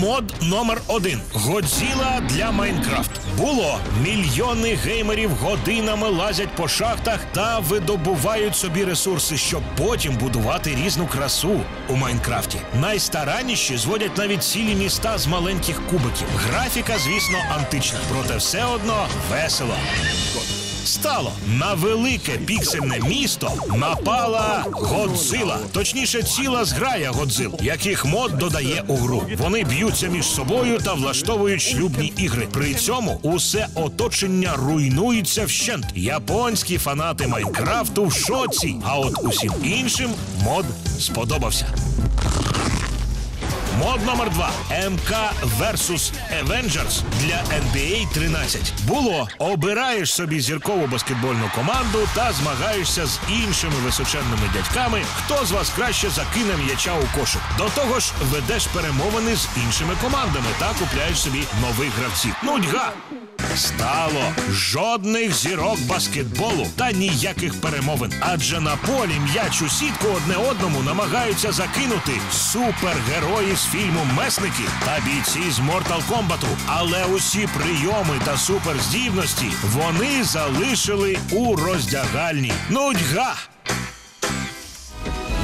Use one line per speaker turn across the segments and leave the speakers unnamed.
Мод номер один Годзіла для Майнкрафт. Було мільйони геймерів годинами лазять по шахтах та видобувають собі ресурси, щоб потім будувати різну красу у Майнкрафті. Найстаранніші зводять навіть цілі міста з маленьких кубиків. Графіка, звісно, антична, проте все одно весело. Стало на велике піксельне місто напала Годзила. Точніше, ціла зграя Годзил, яких мод додає у гру. Вони б'ються між собою та влаштовують шлюбні ігри. При цьому усе оточення руйнується вщент. Японські фанати Майнкрафту в шоці. А от усім іншим мод сподобався. Мод номер 2 МК Versus Avengers для NBA 13. Було обираєш собі зіркову баскетбольну команду та змагаєшся з іншими височенними дядьками, хто з вас краще закине м'яча у кошик. До того ж, ведеш перемовини з іншими командами та купляєш собі нових гравців. Нудьга! Стало жодних зірок баскетболу та ніяких перемовин. Адже на полі м'яч у сітку одне одному намагаються закинути супергерої з фільму Месники та бійці з Mortal Kombat. Але усі прийоми та суперздібності вони залишили у роздягальні. Нудьга!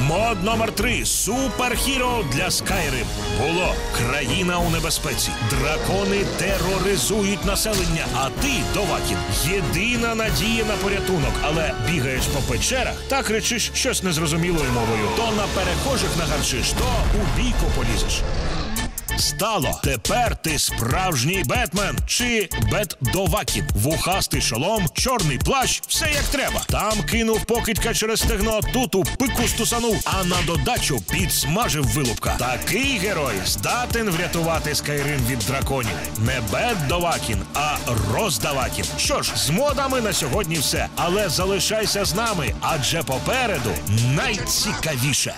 Мод номер 3 Суперхіро для Skyrim. Було країна у небезпеці. Дракони тероризують населення. А ти, Довакін, єдина надія на порятунок. Але бігаєш по печерах та кричиш щось незрозумілою мовою. То на перехожих нагарчиш, то у бійку полізеш. Стало тепер ти справжній Бетмен чи Бет-Довакін. Вухастий шолом, чорний плащ, все як треба. Там кинув покидька через стегно, тут у пику стусанув, а на додачу підсмажив вилупка. Такий герой здатен врятувати Скайрим від драконів. Не Бет-Довакін, а Роздавакін. Що ж, з модами на сьогодні все. Але залишайся з нами, адже попереду найцікавіше.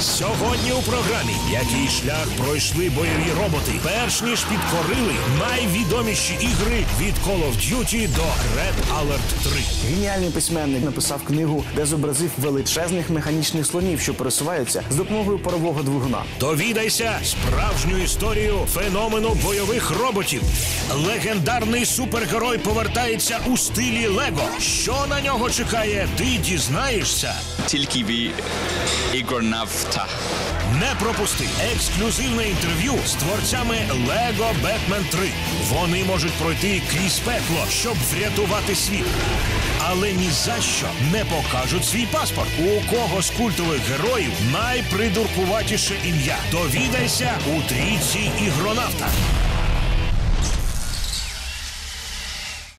Сьогодні у програмі який шлях пройшли бойові роботи, перш ніж підкорили найвідоміші ігри від Call of Duty до Red Alert 3.
Геніальний письменник написав книгу, де зобразив величезних механічних слонів, що пересуваються з допомогою парового двигуна.
Довідайся справжню історію феномену бойових роботів. Легендарний супергерой повертається у стилі Лего. Що на нього чекає, ти дізнаєшся.
тільки ви ігронавта.
Не пропусти ексклюзивне інтерв'ю з творцями Лего Бетмен 3. Вони можуть пройти крізь пекло, щоб врятувати світ. Але ні за що не покажуть свій паспорт. У кого з культових героїв найпридуркуватіше ім'я. Довідайся у трійці ігронавта.